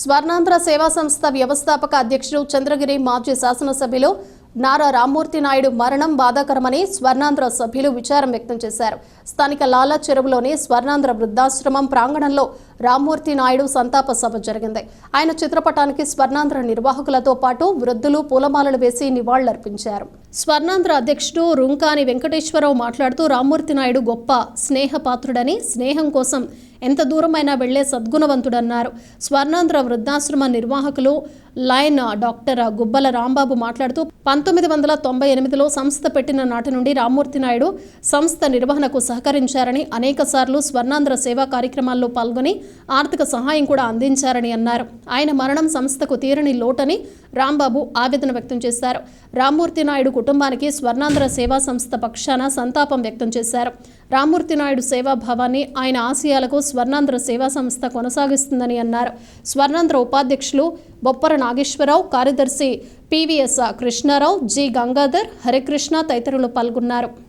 స్వర్ణాంధ్ర సేవా సంస్థ వ్యవస్థాపక అధ్యక్షుడు చంద్రగిరి మాజీ శాసనసభ్యులు నారా రామ్మూర్తి నాయుడు మరణం బాధాకరమని స్వర్ణాంధ్ర సభ్యులు విచారం వ్యక్తం చేశారు. స్థానిక లాలా చెరువులోని స్వర్ణాంధ్ర వృద్ధాశ్రమం ప్రాంగణంలో రామ్మూర్తి నాయుడు సంతాప సభ జరిగింది. ఆయన చిత్రపటానికి స్వర్ణాంధ్ర నిర్వాహకులతో పాటు వృద్ధులు పూలమాలలు వేసి నివాళులర్పించారు. స్వర్ణాంధ్ర అధ్యక్షుడు రుంకాని వెంకటేశ్వరరావు మాట్లాడుతూ రామ్మూర్తి నాయుడు గొప్ప స్నేహపాత్రుడని స్నేహం కోసం ఎంత దూరమైనా వెళ్ళే సద్గుణవంతుడన్నారు. స్వర్ణాంధ్ర వృద్ధాశ్రమ నిర్వాహకులు లైన్ డాక్టర్ గుబ్బల రాంబాబు మాట్లాడుతూ పంతొమ్మిది వందల తొంభై ఎనిమిదిలో సంస్థ పెట్టిన నాటి నుండి రామ్మూర్తి నాయుడు సంస్థ నిర్వహణకు సహకరించారని అనేక సార్లు స్వర్ణాంధ్ర సేవా కార్యక్రమాల్లో పాల్గొని ఆర్థిక సహాయం కూడా అందించారని అన్నారు. ఆయన మరణం సంస్థకు తీరని లోటని రాంబాబు ఆవేదన వ్యక్తం చేశారు. రామ్మూర్తి నాయుడు కుటుంబానికి స్వర్ణాంధ్ర సేవా సంస్థ పక్షాన సంతాపం వ్యక్తం చేశారు. రామ్మూర్తినాయుడు సేవాభావాన్ని ఆయన ఆశయాలకు స్వర్ణాంధ్ర సేవా సంస్థ కొనసాగిస్తుందని అన్నారు. స్వర్ణాంధ్ర ఉపాధ్యక్షులు బొప్పర నాగేశ్వరరావు కార్యదర్శి పివిఎస్ కృష్ణారావు జి గంగాధర్ హరికృష్ణ తదితరులు పాల్గొన్నారు.